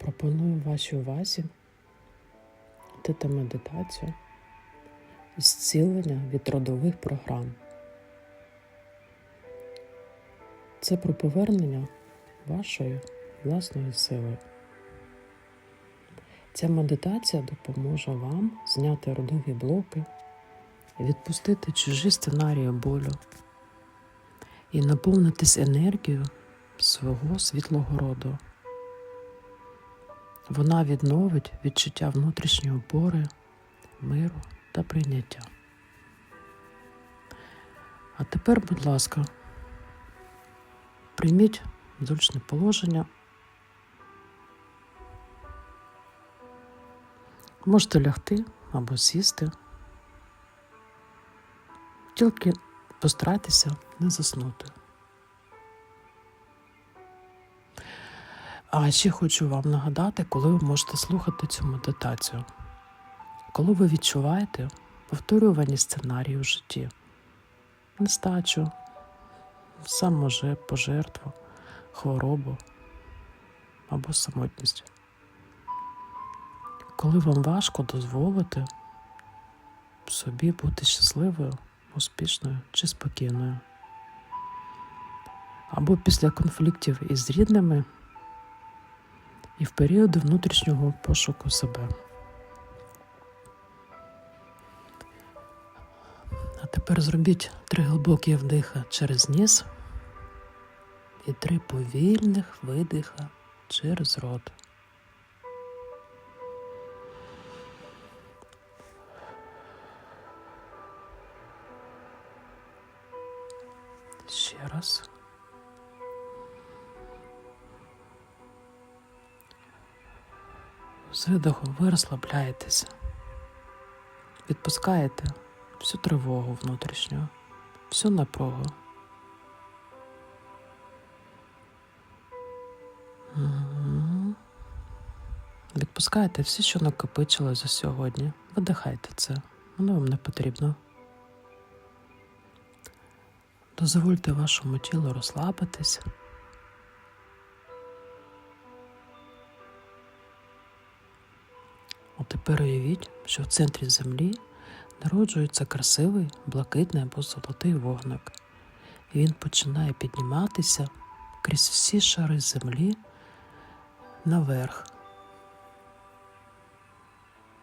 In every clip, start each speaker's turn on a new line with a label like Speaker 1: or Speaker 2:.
Speaker 1: Пропоную вашій увазі дати медитацію зцілення від родових програм. Це про повернення вашої власної сили. Ця медитація допоможе вам зняти родові блоки, відпустити чужі сценарії болю і наповнитись енергією свого світлого роду. Вона відновить відчуття внутрішньої опори, миру та прийняття. А тепер, будь ласка, прийміть зручне положення. Можете лягти або сісти. Тільки постарайтеся не заснути. А ще хочу вам нагадати, коли ви можете слухати цю медитацію. Коли ви відчуваєте повторювані сценарії у житті, нестачу, саможе пожертву, хворобу або самотність. Коли вам важко дозволити собі бути щасливою, успішною чи спокійною. Або після конфліктів із рідними і в періоди внутрішнього пошуку себе. А тепер зробіть три глибокі вдиха через ніс і три повільних видиха через рот. Ще раз. З видохом ви розслабляєтеся, відпускаєте всю тривогу внутрішню, всю напругу. Відпускаєте все, що накопичилось за сьогодні. Видихайте це, воно вам не потрібно. Дозвольте вашому тілу розслабитись. Тепер уявіть, що в центрі землі народжується красивий блакитний або золотий вогник. І він починає підніматися крізь всі шари землі наверх,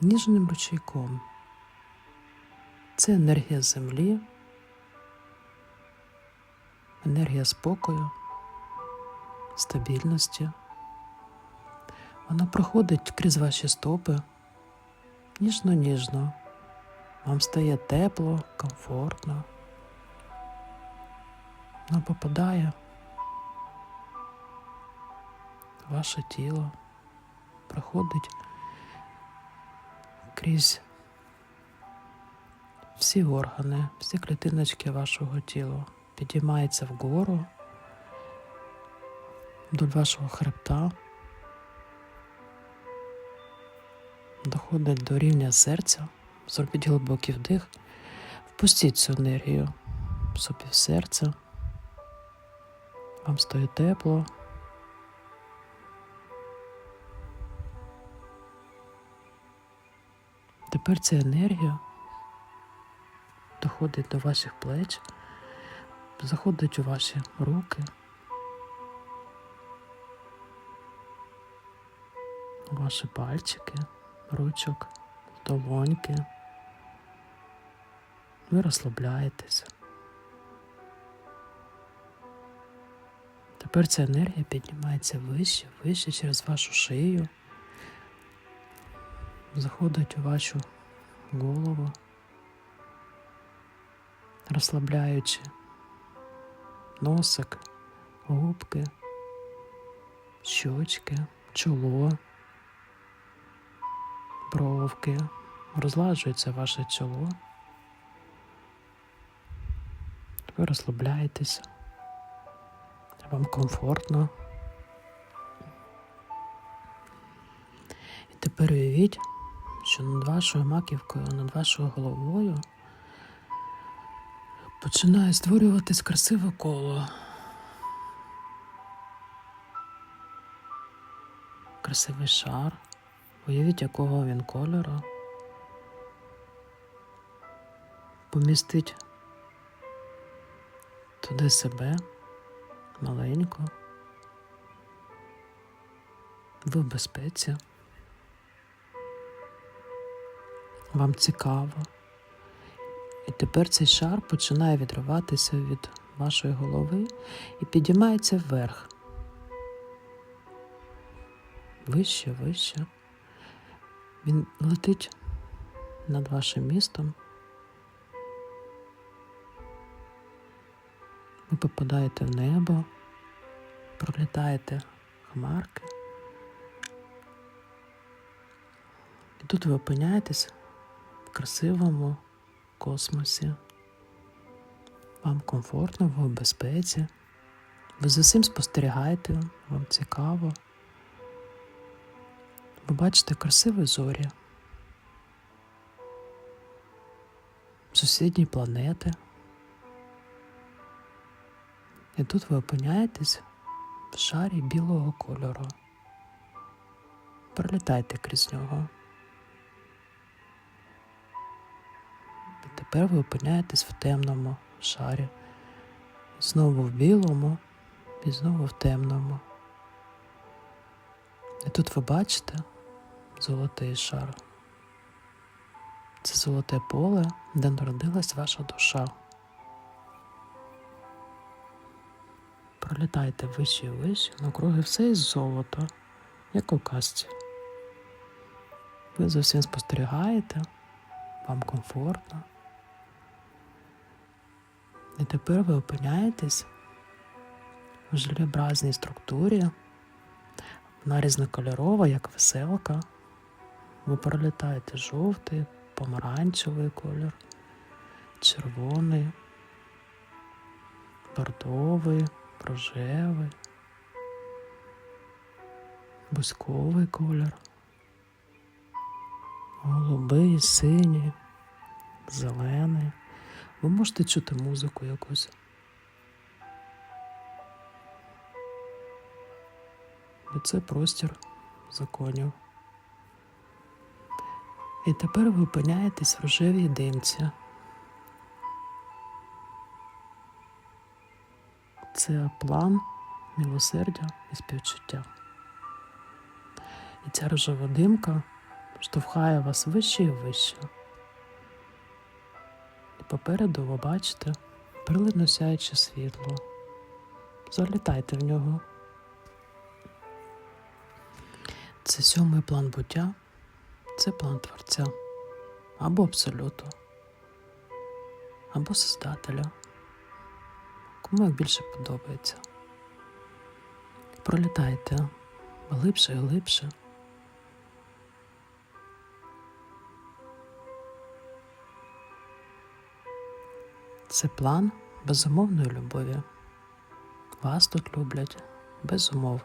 Speaker 1: ніжним ручейком. Це енергія землі, енергія спокою, стабільності. Вона проходить крізь ваші стопи ніжно-ніжно. Вам стає тепло, комфортно. Вона попадає в ваше тіло, проходить крізь всі органи, всі клітиночки вашого тіла, підіймається вгору до вашого хребта. Доходить до рівня серця, зробіть глибокий вдих, впустіть цю енергію собі в серце. Вам стає тепло. Тепер ця енергія доходить до ваших плеч, заходить у ваші руки, ваші пальчики ручок, долоньки. Ви розслабляєтесь. Тепер ця енергія піднімається вище, вище через вашу шию, заходить у вашу голову, розслабляючи носик, губки, щочки, чоло бровки, розладжується ваше чоло. Ви розслабляєтеся, вам комфортно. І тепер уявіть, що над вашою маківкою, над вашою головою починає створюватись красиве коло. красивий шар. Уявіть, якого він кольору. Помістить туди себе маленько. Ви в безпеці. Вам цікаво. І тепер цей шар починає відриватися від вашої голови і підіймається вверх. Вище, вище. Він летить над вашим містом. Ви попадаєте в небо, пролітаєте хмарки. І тут ви опиняєтесь в красивому космосі. Вам комфортно, ви в безпеці. Ви за всім спостерігаєте, вам цікаво. Ви бачите красиві зорі. Сусідні планети. І тут ви опиняєтесь в шарі білого кольору. Пролітайте крізь нього. І тепер ви опиняєтесь в темному шарі. Знову в білому, і знову в темному. І тут ви бачите золотий шар. Це золоте поле, де народилась ваша душа. Пролітайте вище і вище, навкруги все із золота, як у казці. Ви за всім спостерігаєте, вам комфортно. І тепер ви опиняєтесь в желеобразній структурі, вона різнокольорова, як веселка. Ви пролітаєте жовтий, помаранчевий кольор, червоний, бордовий, рожевий, бузьковий колір, голубий, синій, зелений. Ви можете чути музику якусь. І це простір законів. І тепер ви опиняєтесь в рожевій димці. Це план милосердя і співчуття. І ця рожева димка штовхає вас вище і вище. І попереду ви бачите прилинно сяюче світло. Залітайте в нього. Це сьомий план буття, це план Творця або Абсолюту, або Создателя. Кому як більше подобається. Пролітайте глибше і глибше. Це план безумовної любові. Вас тут люблять без умов,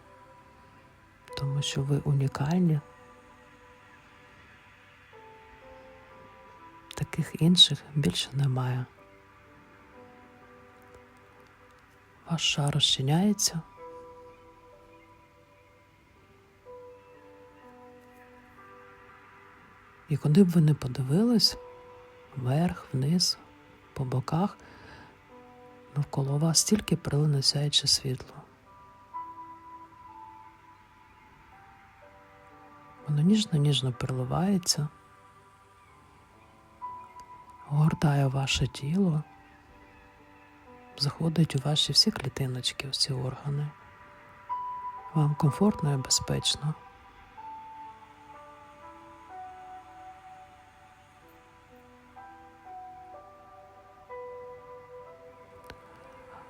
Speaker 1: тому що ви унікальні. Таких інших більше немає. Ваш шар розчиняється. І куди б ви не подивились, вверх, вниз, по боках, навколо вас тільки прилине сяюче світло. Воно ніжно-ніжно переливається, огортає ваше тіло заходить у ваші всі клітиночки, всі органи. Вам комфортно і безпечно.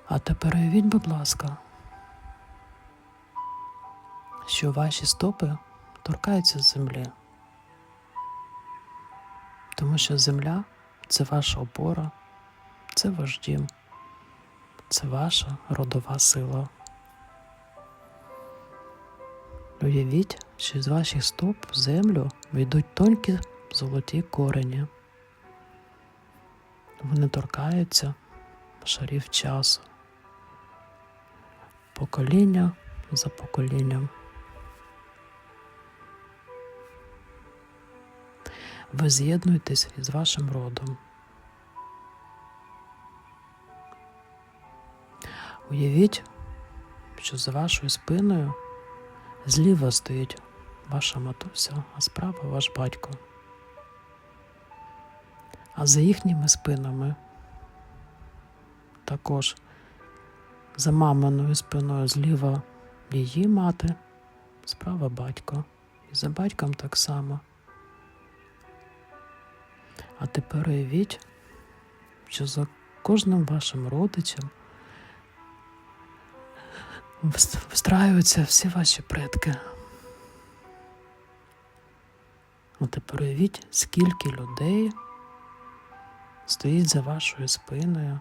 Speaker 1: А тепер уявіть, будь ласка, що ваші стопи торкаються землі, тому що земля це ваша опора, це ваш дім це ваша родова сила. Уявіть, що з ваших стоп в землю війдуть тонкі золоті корені. Вони торкаються шарів часу, покоління за поколінням. Ви з'єднуєтесь із вашим родом. Уявіть, що за вашою спиною зліва стоїть ваша матуся, а справа ваш батько. А за їхніми спинами також за маминою спиною зліва її мати, справа батько. І за батьком так само. А тепер уявіть, що за кожним вашим родичем встраюються всі ваші предки. А тепер уявіть, скільки людей стоїть за вашою спиною,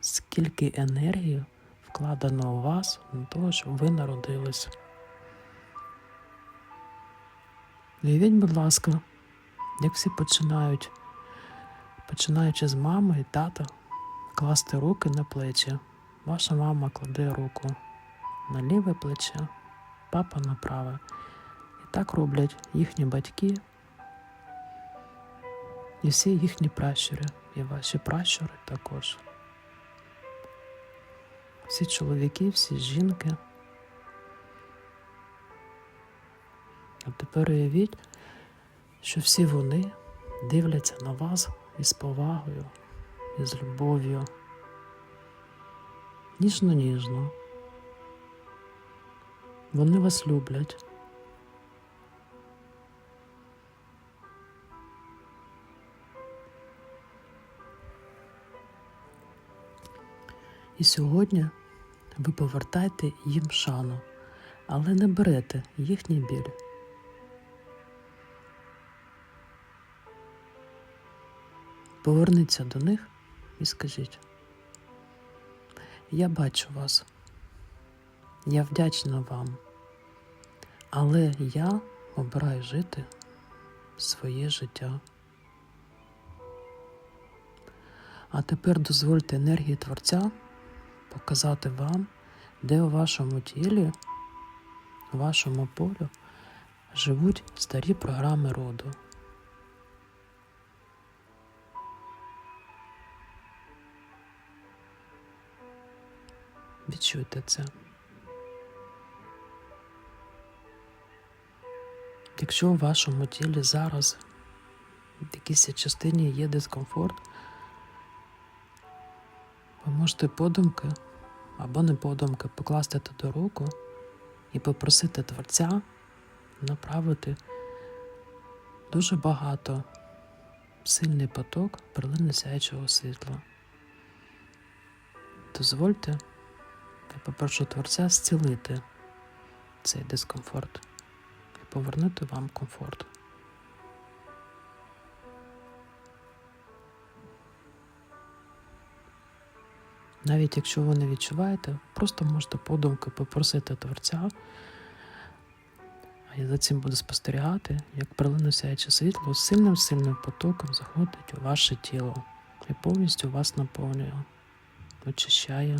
Speaker 1: скільки енергії вкладено у вас на того, щоб ви народились. Уявіть, будь ласка, як всі починають, починаючи з мами і тата, класти руки на плечі. Ваша мама кладе руку на ліве плече, папа на праве. І так роблять їхні батьки і всі їхні пращури, і ваші пращури також. Всі чоловіки, всі жінки. А тепер уявіть, що всі вони дивляться на вас із повагою, із любов'ю. Ніжно-ніжно. Вони вас люблять. І сьогодні ви повертаєте їм шану, але не берете їхній біль. Поверніться до них і скажіть: Я бачу вас, я вдячна вам, але я обираю жити своє життя. А тепер дозвольте енергії Творця показати вам, де у вашому тілі, у вашому полю живуть старі програми роду. Відчуйте це. Якщо у вашому тілі зараз в якійсь частині є дискомфорт, ви можете подумки або не подумки покласти туди руку і попросити Творця направити дуже багато сильний поток перлини сяючого світла. Дозвольте, попрошу Творця зцілити цей дискомфорт і повернути вам комфорт. Навіть якщо ви не відчуваєте, просто можете подумки попросити Творця, а я за цим буду спостерігати, як перлино сяюче світло з сильним сильним потоком заходить у ваше тіло і повністю вас наповнює, очищає.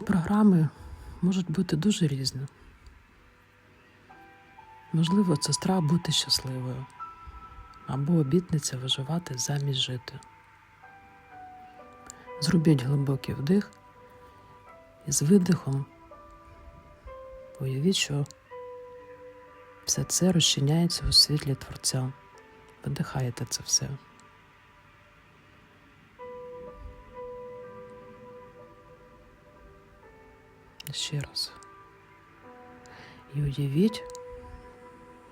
Speaker 1: Ці програми можуть бути дуже різні. Можливо, це страх бути щасливою або обітниця виживати замість жити. Зробіть глибокий вдих і з видихом уявіть, що все це розчиняється у світлі Творця. Видихаєте це все. Ще раз. І уявіть,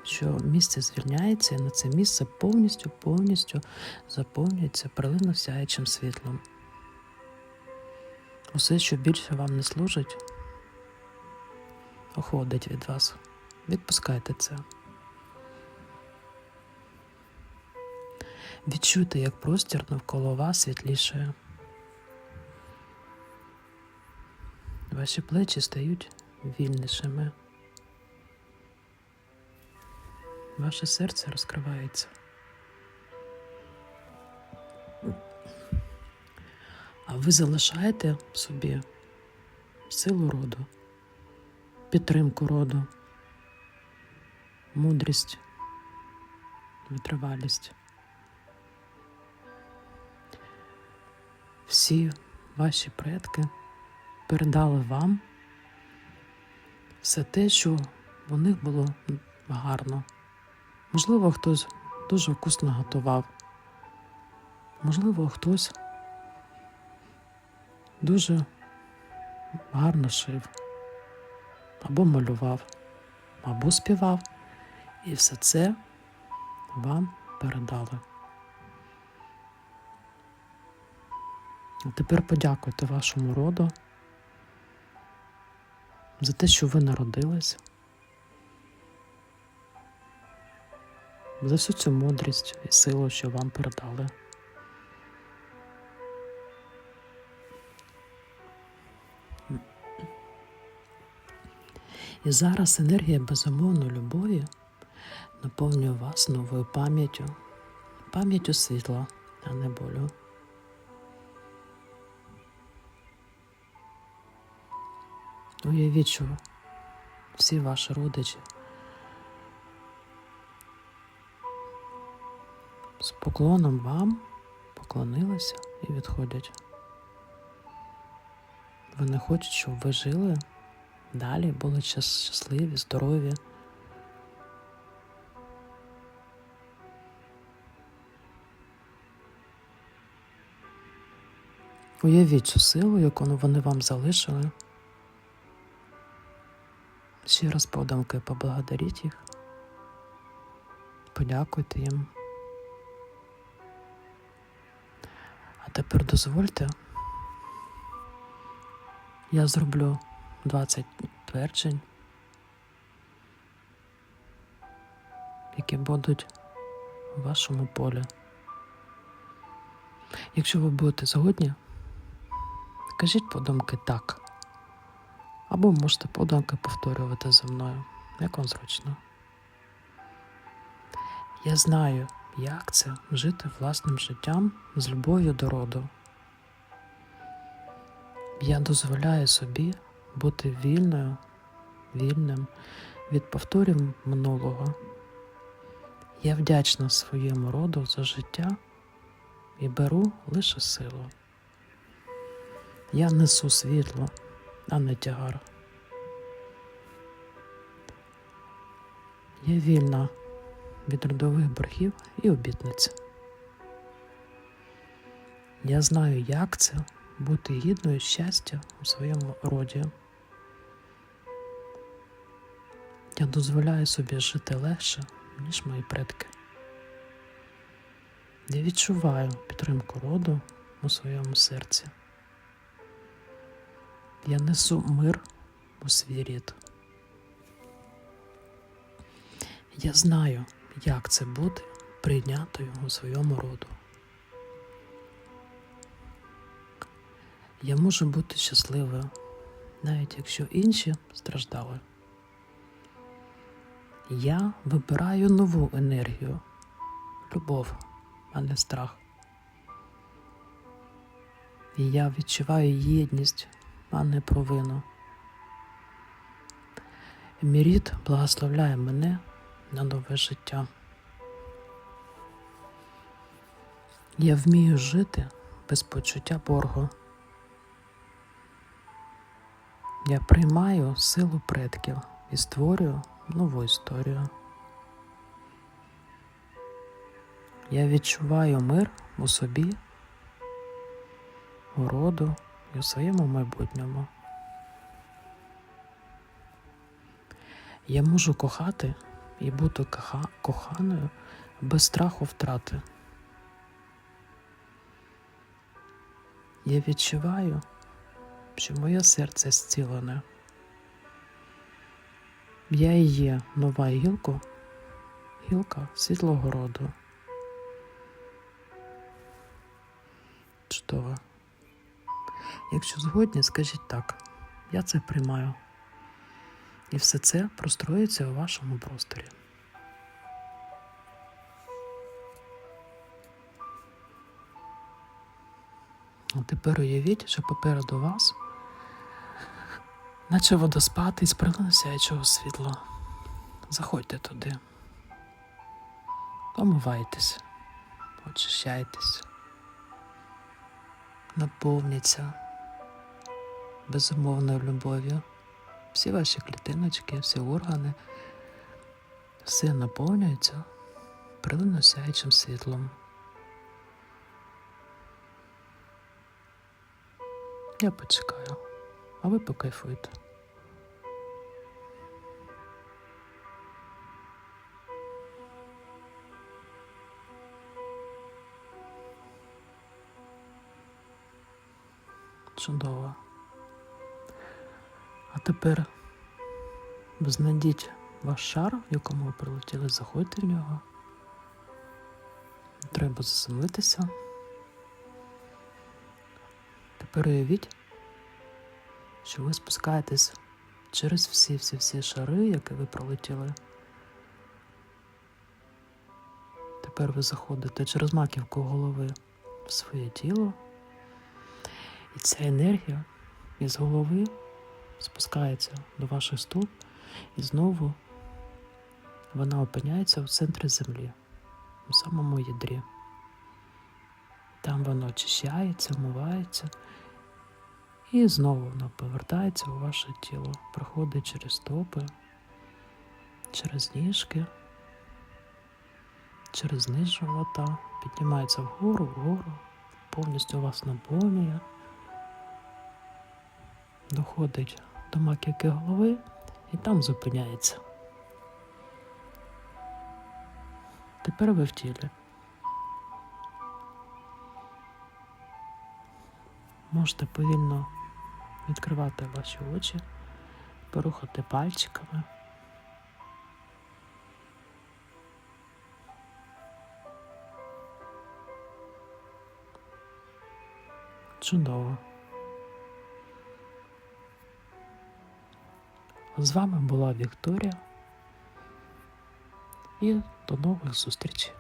Speaker 1: що місце звільняється, і на це місце повністю, повністю заповнюється прилинно сяючим світлом. Усе, що більше вам не служить, уходить від вас. Відпускайте це. Відчуйте, як простір навколо вас світлішає. Ваші плечі стають вільнішими. Ваше серце розкривається. А ви залишаєте собі силу роду, підтримку роду, мудрість, витривалість. Всі ваші предки передали вам все те, що у них було гарно. Можливо, хтось дуже вкусно готував. Можливо, хтось дуже гарно шив, або малював, або співав. І все це вам передали. А тепер подякуйте вашому роду за те, що ви народились, за всю цю мудрість і силу, що вам передали. І зараз енергія безумовної любові наповнює вас новою пам'яттю, пам'яттю світла, а не болю. Уявіть, що всі ваші родичі з поклоном вам поклонилися і відходять. Вони хочуть, щоб ви жили далі, були щасливі, здорові. Уявіть цю силу, яку вони вам залишили. Ще раз подумки поблагодаріть їх. Подякуйте їм. А тепер дозвольте. Я зроблю 20 тверджень, які будуть у вашому полі. Якщо ви будете згодні, кажіть подумки так. Або можете подумки повторювати за мною, як вам зручно. Я знаю, як це жити власним життям з любов'ю до роду. Я дозволяю собі бути вільною, вільним від повторів минулого. Я вдячна своєму роду за життя і беру лише силу. Я несу світло, а не тягар. Я вільна від родових боргів і обітниць. Я знаю, як це бути гідною щастя у своєму роді. Я дозволяю собі жити легше, ніж мої предки. Я відчуваю підтримку роду у своєму серці. Я несу мир у свій рід. Я знаю, як це бути прийнятою у своєму роду. Я можу бути щасливою, навіть якщо інші страждали. Я вибираю нову енергію, любов, а не страх. І я відчуваю єдність, а не провину. Міріт благословляє мене на нове життя. Я вмію жити без почуття боргу. Я приймаю силу предків і створюю нову історію. Я відчуваю мир у собі, у роду і у своєму майбутньому. Я можу кохати і бути коха- коханою без страху втрати. Я відчуваю, що моє серце зцілене. Я і є нова гілка, гілка світлого роду. Чудово. Якщо згодні, скажіть так, я це приймаю. І все це простроїться у вашому просторі. А тепер уявіть, що попереду вас, наче водоспад із приносячого світла. Заходьте туди. Омивайтесь, очищайтесь, наповніться безумовною любов'ю. Всі ваші клітиночки, всі органи, все наповнюється приносяючим світлом. Я почекаю, а ви покайфуйте. Чудово. А тепер знайдіть ваш шар, в якому ви прилетіли, заходьте в нього. Треба заземлитися. Тепер уявіть, що ви спускаєтесь через всі-всі-всі шари, які ви пролетіли. Тепер ви заходите через маківку голови в своє тіло. Ця енергія із голови спускається до ваших стоп і знову вона опиняється в центрі землі, у самому ядрі. Там воно очищається, вмивається, і знову воно повертається у ваше тіло, проходить через стопи, через ніжки, через низ живота, піднімається вгору, вгору, повністю вас наповнює, доходить до маківки голови і там зупиняється. Тепер ви в тілі. Можете повільно відкривати ваші очі, порухати пальчиками. Чудово. З вами була Вікторія і до нових зустрічей.